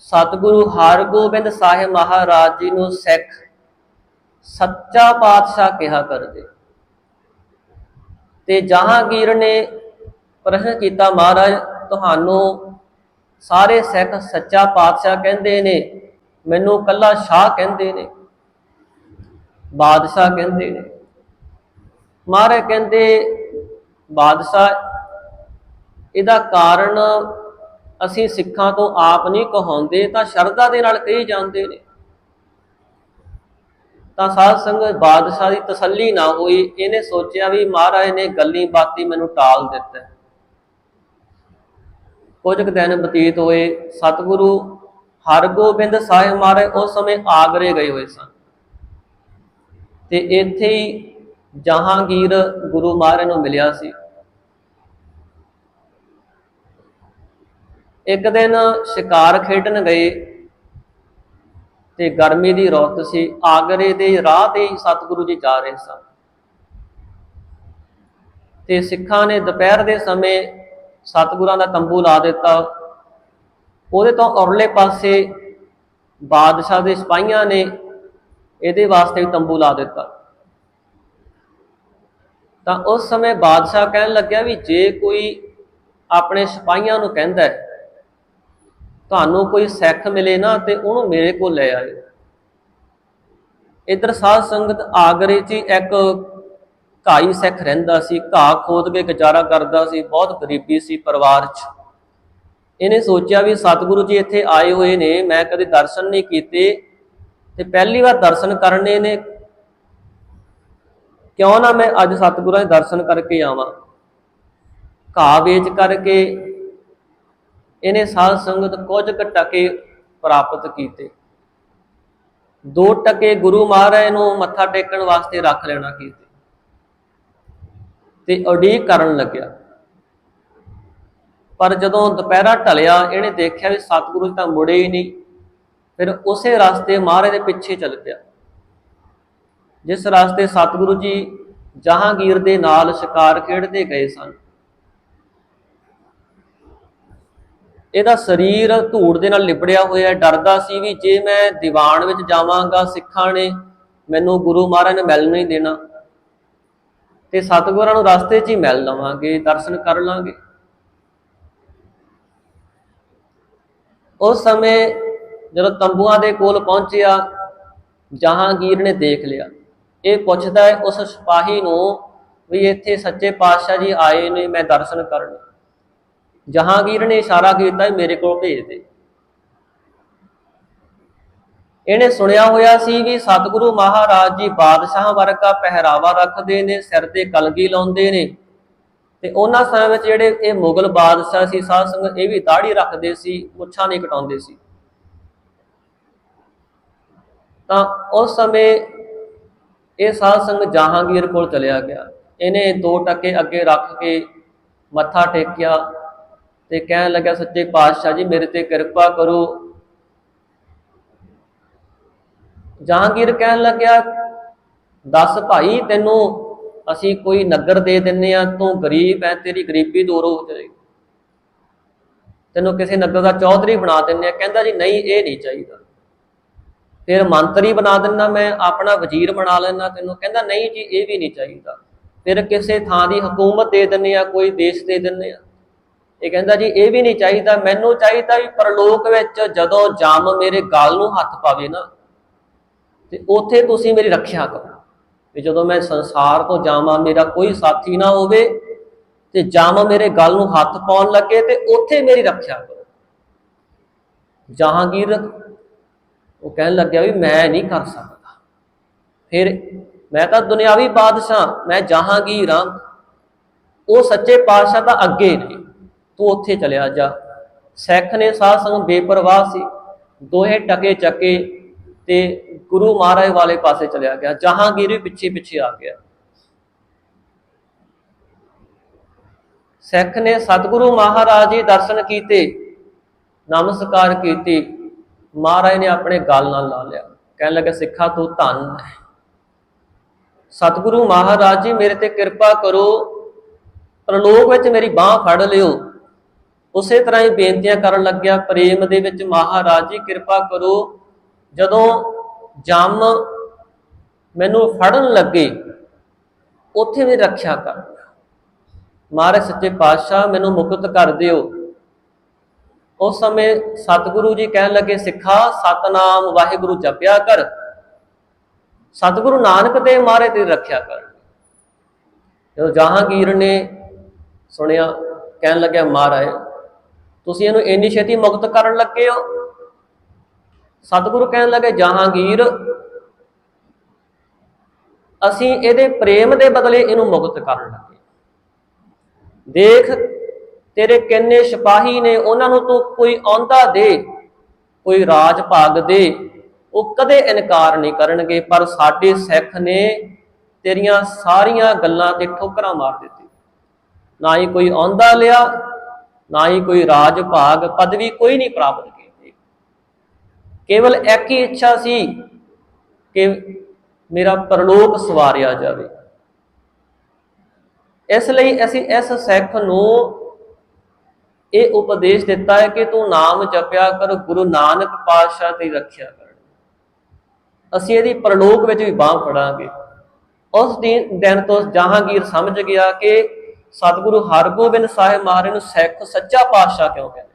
ਸਤਿਗੁਰੂ ਹਰਗੋਬਿੰਦ ਸਾਹਿਬ ਮਹਾਰਾਜ ਜੀ ਨੂੰ ਸਿੱਖ ਸੱਚਾ ਪਾਤਸ਼ਾਹ ਕਿਹਾ ਕਰਦੇ। ਤੇ ਜਹਾਂਗੀਰ ਨੇ ਪ੍ਰਸ਼ਨ ਕੀਤਾ, ਮਹਾਰਾਜ, ਤੁਹਾਨੂੰ ਸਾਰੇ ਸਿੱਖ ਸੱਚਾ ਪਾਤਸ਼ਾਹ ਕਹਿੰਦੇ ਨੇ, ਮੈਨੂੰ ਕੱਲਾ ਸ਼ਾਹ ਕਹਿੰਦੇ ਨੇ, ਬਾਦਸ਼ਾਹ ਕਹਿੰਦੇ ਨੇ। ਮਹਾਰਾਜ ਕਹਿੰਦੇ, ਬਾਦਸ਼ਾਹ, ਇਹਦਾ ਕਾਰਨ ਅਸੀਂ ਸਿੱਖਾਂ ਤੋਂ ਆਪ ਨਹੀਂ ਕਹਾਉਂਦੇ, ਤਾਂ ਸ਼ਰਧਾ ਦੇ ਨਾਲ ਕਹੀ ਜਾਂਦੇ ਨੇ। ਤਾਂ ਸਾਧ ਸੰਗਤ ਬਾਦਸ਼ਾਹ ਦੀ ਤਸੱਲੀ ਨਾ ਹੋਈ, ਇਹਨੇ ਸੋਚਿਆ ਵੀ ਮਹਾਰਾਜ ਨੇ ਗੱਲੀ ਬਾਤੀ ਮੈਨੂੰ ਟਾਲ ਦਿੱਤਾ। ਕੁਝ ਕੁ ਦਿਨ ਬਤੀਤ ਹੋਏ, ਸਤਿਗੁਰੂ ਹਰਗੋਬਿੰਦ ਸਾਹਿਬ ਮਹਾਰਾਜ ਉਸ ਸਮੇਂ ਆਗਰੇ ਗਏ ਹੋਏ ਸਨ। ਤੇ ਇੱਥੇ ਹੀ ਜਹਾਂਗੀਰ ਗੁਰੂ ਮਹਾਰਾਜ ਨੂੰ ਮਿਲਿਆ ਸੀ। ਇੱਕ ਦਿਨ ਸ਼ਿਕਾਰ ਖੇਡਣ ਗਏ ਤੇ ਗਰਮੀ ਦੀ ਰੁੱਤ ਸੀ, ਆਗਰੇ ਦੇ ਰਾਹ ਤੇ ਹੀ ਸਤਿਗੁਰੂ ਜੀ ਜਾ ਰਹੇ ਸਨ। ਤੇ ਸਿੱਖਾਂ ਨੇ ਦੁਪਹਿਰ ਦੇ ਸਮੇਂ ਸਤਿਗੁਰਾਂ ਦਾ ਤੰਬੂ ਲਾ ਦਿੱਤਾ। ਉਹਦੇ ਤੋਂ ਔਰਲੇ ਪਾਸੇ ਬਾਦਸ਼ਾਹ ਦੇ ਸਿਪਾਹੀਆਂ ਨੇ ਇਹਦੇ ਵਾਸਤੇ ਵੀ ਤੰਬੂ ਲਾ ਦਿੱਤਾ। ਤਾਂ ਉਸ ਸਮੇਂ ਬਾਦਸ਼ਾਹ ਕਹਿਣ ਲੱਗਿਆ ਵੀ ਜੇ ਕੋਈ ਆਪਣੇ ਸਿਪਾਹੀਆਂ ਨੂੰ ਕਹਿੰਦਾ ਹੈ ਤੁਹਾਨੂੰ ਕੋਈ ਸਿੱਖ ਮਿਲੇ ਨਾ ਤੇ ਉਹਨੂੰ ਮੇਰੇ ਕੋਲ ਲੈ ਆਇਓ। ਇਧਰ ਸਾਧ ਸੰਗਤ ਆਗਰੇ 'ਚ ਹੀ ਇੱਕ ਘਾਈ ਸਿੱਖ ਰਹਿੰਦਾ ਸੀ, ਘਾਹ ਖੋਦ ਕੇ ਗੁਜ਼ਾਰਾ ਕਰਦਾ ਸੀ, ਬਹੁਤ ਗਰੀਬੀ ਸੀ ਪਰਿਵਾਰ 'ਚ। ਇਹਨੇ ਸੋਚਿਆ ਵੀ ਸਤਿਗੁਰੂ ਜੀ ਇੱਥੇ ਆਏ ਹੋਏ ਨੇ, ਮੈਂ ਕਦੇ ਦਰਸ਼ਨ ਨਹੀਂ ਕੀਤੇ ਤੇ ਪਹਿਲੀ ਵਾਰ ਦਰਸ਼ਨ ਕਰਨੇ ਨੇ ਕਿਉਂ ਨਾ ਮੈਂ ਅੱਜ ਸਤਿਗੁਰਾਂ ਦੇ ਦਰਸ਼ਨ ਕਰਕੇ ਆਵਾਂ? ਘਾਹ ਵੇਚ ਕਰਕੇ ਇਹਨੇ ਸਾਧ ਸੰਗਤ ਕੁਝ ਕੁ ਟਕੇ ਪ੍ਰਾਪਤ ਕੀਤੇ। ਦੋ ਟਕੇ ਗੁਰੂ ਮਹਾਰਾਜ ਨੂੰ ਮੱਥਾ ਟੇਕਣ ਵਾਸਤੇ ਰੱਖ ਲੈਣਾ ਕੀਤੇ। ਤੇ ਉਡੀਕ ਕਰਨ ਲੱਗਿਆ। ਪਰ ਜਦੋਂ ਦੁਪਹਿਰਾ ਢਲਿਆ, ਇਹਨੇ ਦੇਖਿਆ ਵੀ ਸਤਿਗੁਰੂ ਜੀ ਤਾਂ ਮੁੜੇ ਹੀ ਨਹੀਂ। ਫਿਰ ਉਸੇ ਰਸਤੇ ਮਹਾਰਾਜ ਦੇ ਪਿੱਛੇ ਚੱਲ ਪਿਆ। ਜਿਸ ਰਸਤੇ ਸਤਿਗੁਰੂ ਜੀ ਜਹਾਂਗੀਰ ਦੇ ਨਾਲ ਸ਼ਿਕਾਰ ਖੇਡਦੇ ਗਏ ਸਨ। ਇਹਦਾ ਸਰੀਰ ਧੂੜ ਦੇ ਨਾਲ ਲਿਬੜਿਆ ਹੋਇਆ ਡਰਦਾ ਸੀ ਵੀ ਜੇ ਮੈਂ ਦੀਵਾਨ ਵਿੱਚ ਜਾਵਾਂਗਾ, ਸਿੱਖਾਂ ਨੇ ਮੈਨੂੰ ਗੁਰੂ ਮਹਾਰਾਜ ਨੇ ਮਿਲ ਨਹੀਂ ਦੇਣਾ। ਤੇ ਸਤਿਗੁਰਾਂ ਨੂੰ ਰਸਤੇ 'ਚ ਹੀ ਮਿਲ ਲਵਾਂਗੇ, ਦਰਸ਼ਨ ਕਰ ਲਾਂਗੇ। ਉਸ ਸਮੇਂ ਜਦੋਂ ਤੰਬੂਆਂ ਦੇ ਕੋਲ ਪਹੁੰਚਿਆ, ਜਹਾਂਗੀਰ ਨੇ ਦੇਖ ਲਿਆ। ਇਹ ਪੁੱਛਦਾ ਹੈ ਉਸ ਸਿਪਾਹੀ ਨੂੰ ਵੀ ਇੱਥੇ ਸੱਚੇ ਪਾਤਸ਼ਾਹ ਜੀ ਆਏ ਨੇ, ਮੈਂ ਦਰਸ਼ਨ ਕਰਨ। ਜਹਾਂਗੀਰ ਨੇ ਇਸ਼ਾਰਾ ਕੀਤਾ ਮੇਰੇ ਕੋਲ ਭੇਜ ਦੇ। ਇਹਨੇ ਸੁਣਿਆ ਹੋਇਆ ਸੀ ਵੀ ਸਤਿਗੁਰੂ ਮਹਾਰਾਜ ਜੀ ਬਾਦਸ਼ਾਹ ਵਰਗਾ ਪਹਿਰਾਵਾ ਰੱਖਦੇ ਨੇ, ਸਿਰ ਤੇ ਕਲਗੀ ਲਾਉਂਦੇ ਨੇ। ਤੇ ਉਹਨਾਂ ਸਮੇਂ ਵਿੱਚ ਜਿਹੜੇ ਇਹ ਮੁਗਲ ਬਾਦਸ਼ਾਹ ਸੀ, ਸਾਧ ਸੰਗਤ ਇਹ ਵੀ ਦਾੜੀ ਰੱਖਦੇ ਸੀ, ਮੁੱਛਾਂ ਨਹੀਂ ਕਟਾਉਂਦੇ ਸੀ। ਤਾਂ ਉਸ ਸਮੇਂ ਇਹ ਸਾਧ ਸੰਗਤ ਜਹਾਂਗੀਰ ਕੋਲ ਚਲਿਆ ਗਿਆ। ਇਹਨੇ ਦੋ ਟੱਕੇ ਅੱਗੇ ਰੱਖ ਕੇ ਮੱਥਾ ਟੇਕਿਆ। ਤੇ ਕਹਿਣ ਲੱਗਾ ਸੱਚੇ ਪਾਤਸ਼ਾਹ ਜੀ, ਮੇਰੇ ਤੇ ਕਿਰਪਾ ਕਰੋ। ਜਹਾਂਗੀਰ ਕਹਿਣ ਲੱਗਿਆ, ਦੱਸ ਭਾਈ, ਤੈਨੂੰ ਅਸੀਂ ਕੋਈ ਨਗਰ ਦੇ ਦਿੰਨੇ ਆ, ਤੂੰ ਗਰੀਬ ਐ, ਤੇਰੀ ਗਰੀਬੀ ਦੂਰ ਹੋ ਜਾਏਗੀ। ਤੈਨੂੰ ਕਿਸੇ ਨਗਰ ਦਾ ਚੌਧਰੀ ਬਣਾ ਦਿੰਨੇ ਆ। ਕਹਿੰਦਾ, ਜੀ, ਨਹੀਂ, ਇਹ ਨਹੀਂ ਚਾਹੀਦਾ। ਫਿਰ ਮੰਤਰੀ ਬਣਾ ਦਿੰਨਾ ਮੈਂ, ਆਪਣਾ ਵਜ਼ੀਰ ਬਣਾ ਲੈਣਾ ਤੈਨੂੰ। ਕਹਿੰਦਾ, ਨਹੀਂ ਜੀ, ਇਹ ਵੀ ਨਹੀਂ ਚਾਹੀਦਾ। ਫਿਰ ਕਿਸੇ ਥਾਂ ਦੀ ਹਕੂਮਤ ਦੇ ਦਿੰਨੇ ਆ, ਕੋਈ ਦੇਸ਼ ਦੇ ਦਿੰਨੇ ਆ। ਇਹ ਕਹਿੰਦਾ ਜੀ, ਇਹ ਵੀ ਨਹੀਂ ਚਾਹੀਦਾ, ਮੈਨੂੰ ਚਾਹੀਦਾ ਵੀ ਪਰਲੋਕ ਵਿੱਚ ਜਦੋਂ ਜਮ ਮੇਰੇ ਗਲ ਨੂੰ ਹੱਥ ਪਾਵੇ ਨਾ, ਤੇ ਉੱਥੇ ਤੁਸੀਂ ਮੇਰੀ ਰੱਖਿਆ ਕਰੋ। ਵੀ ਜਦੋਂ ਮੈਂ ਸੰਸਾਰ ਤੋਂ ਜਾਵਾਂ, ਮੇਰਾ ਕੋਈ ਸਾਥੀ ਨਾ ਹੋਵੇ, ਤੇ ਜਮ ਮੇਰੇ ਗਲ ਨੂੰ ਹੱਥ ਪਾਉਣ ਲੱਗੇ ਤੇ ਉੱਥੇ ਮੇਰੀ ਰੱਖਿਆ ਕਰੋ। ਜਹਾਂਗੀਰ ਉਹ ਕਹਿਣ ਲੱਗਿਆ ਵੀ ਮੈਂ ਨਹੀਂ ਕਰ ਸਕਦਾ। ਫਿਰ ਮੈਂ ਤਾਂ ਦੁਨਿਆਵੀ ਬਾਦਸ਼ਾਹ, ਮੈਂ ਜਹਾਂਗੀਰ ਹਾਂ। ਉਹ ਸੱਚੇ ਪਾਤਸ਼ਾਹ ਤਾਂ ਅੱਗੇ ਨੇ। ਤੂੰ ਉੱਥੇ ਚਲਿਆ ਜਾ। ਸਿੱਖ ਨੇ ਸਾਧ ਸੰਗ ਬੇਪਰਵਾਹ ਸੀ। ਦੋਹੇ ਟਕੇ ਚੱਕੇ ਤੇ ਗੁਰੂ ਮਹਾਰਾਜ ਵਾਲੇ ਪਾਸੇ ਚਲਿਆ ਗਿਆ। ਜਹਾਂਗੀਰ ਵੀ ਪਿੱਛੇ ਪਿੱਛੇ ਆ ਗਿਆ। ਸਿੱਖ ਨੇ ਸਤਿਗੁਰੂ ਮਹਾਰਾਜ ਜੀ ਦਰਸ਼ਨ ਕੀਤੇ, ਨਮਸਕਾਰ ਕੀਤੀ। ਮਹਾਰਾਜ ਨੇ ਆਪਣੇ ਗਲ ਨਾਲ ਲਾ ਲਿਆ। ਕਹਿਣ ਲੱਗਾ, ਸਿੱਖਾ, ਤੂੰ ਧੰਨ ਹੈ। ਸਤਿਗੁਰੂ ਮਹਾਰਾਜ ਜੀ, ਮੇਰੇ ਤੇ ਕਿਰਪਾ ਕਰੋ। ਪ੍ਰਲੋਕ ਵਿੱਚ ਮੇਰੀ ਬਾਹ ਫੜ ਲਿਓ। ਉਸੇ ਤਰ੍ਹਾਂ ਹੀ ਬੇਨਤੀਆਂ ਕਰਨ ਲੱਗਿਆ, ਪ੍ਰੇਮ ਦੇ ਵਿੱਚ ਮਹਾਰਾਜ ਜੀ, ਕਿਰਪਾ ਕਰੋ, ਜਦੋਂ ਜੰਮ ਮੈਨੂੰ ਫੜਨ ਲੱਗੇ, ਉੱਥੇ ਵੀ ਰੱਖਿਆ ਕਰ। ਮਹਾਰਾਜ ਸੱਚੇ ਪਾਤਸ਼ਾਹ, ਮੈਨੂੰ ਮੁਕਤ ਕਰ ਦਿਓ। ਉਸ ਸਮੇਂ ਸਤਿਗੁਰੂ ਜੀ ਕਹਿਣ ਲੱਗੇ, ਸਿੱਖਾ, ਸਤਨਾਮ ਵਾਹਿਗੁਰੂ ਜਪਿਆ ਕਰ। ਸਤਿਗੁਰੂ ਨਾਨਕ ਦੇ ਮਾਰੇ ਤੇ ਰੱਖਿਆ ਕਰ। ਜਦੋਂ ਜਹਾਂਗੀਰ ਨੇ ਸੁਣਿਆ, ਕਹਿਣ ਲੱਗਿਆ, ਮਹਾਰਾਜ ਤੁਸੀਂ ਇਹਨੂੰ ਇੰਨੀ ਛੇਤੀ ਮੁਕਤ ਕਰਨ ਲੱਗੇ ਹੋ? ਸਤਿਗੁਰੂ ਕਹਿਣ ਲੱਗੇ ਜਹਾਂਗੀਰ ਅਸੀਂ ਇਹਦੇ ਪ੍ਰੇਮ ਦੇ ਬਦਲੇ ਇਹਨੂੰ ਮੁਕਤ ਕਰਨ ਲੱਗੇ ਦੇਖ, ਤੇਰੇ ਕਿੰਨੇ ਸਿਪਾਹੀ ਨੇ, ਉਹਨਾਂ ਨੂੰ ਤੂੰ ਕੋਈ ਆਉਂਦਾ ਦੇ, ਕੋਈ ਰਾਜ ਭਾਗ ਦੇ, ਉਹ ਕਦੇ ਇਨਕਾਰ ਨਹੀਂ ਕਰਨਗੇ, ਪਰ ਸਾਡੇ ਸਿੱਖ ਨੇ ਤੇਰੀਆਂ ਸਾਰੀਆਂ ਗੱਲਾਂ ਤੇ ਠੋਕਰਾਂ ਮਾਰ ਦਿੱਤੀ ਨਾ ਹੀ ਕੋਈ ਆਉਂਦਾ ਲਿਆ ਨਾ ਹੀ ਕੋਈ ਰਾਜ, ਭਾਗ, ਪਦਵੀ ਕੋਈ ਨਹੀਂ ਪ੍ਰਾਪਤ ਕੀਤੀ। ਕੇਵਲ ਇੱਕ ਹੀ ਇੱਛਾ ਸੀ ਕਿ ਮੇਰਾ ਪਰਲੋਕ ਸਵਾਰਿਆ ਜਾਵੇ। ਇਸ ਲਈ ਅਸੀਂ ਇਸ ਸਿੱਖ ਨੂੰ ਇਹ ਉਪਦੇਸ਼ ਦਿੱਤਾ ਹੈ ਕਿ ਤੂੰ ਨਾਮ ਜਪਿਆ ਕਰ, ਗੁਰੂ ਨਾਨਕ ਪਾਤਸ਼ਾਹ ਦੀ ਰੱਖਿਆ ਕਰ। ਅਸੀਂ ਇਹਦੀ ਪਰਲੋਕ ਵਿੱਚ ਵੀ ਬਾਹ ਫੜਾਂਗੇ। ਉਸ ਦਿਨ ਦਿਨ ਤੋਂ ਜਹਾਂਗੀਰ ਸਮਝ ਗਿਆ ਕਿ ਸਤਿਗੁਰੂ ਹਰਗੋਬਿੰਦ ਸਾਹਿਬ ਮਹਾਰਾਜ ਨੂੰ ਸਿੱਖ ਸੱਚਾ ਪਾਤਸ਼ਾਹ ਕਿਉਂ ਕਹਿੰਦੇ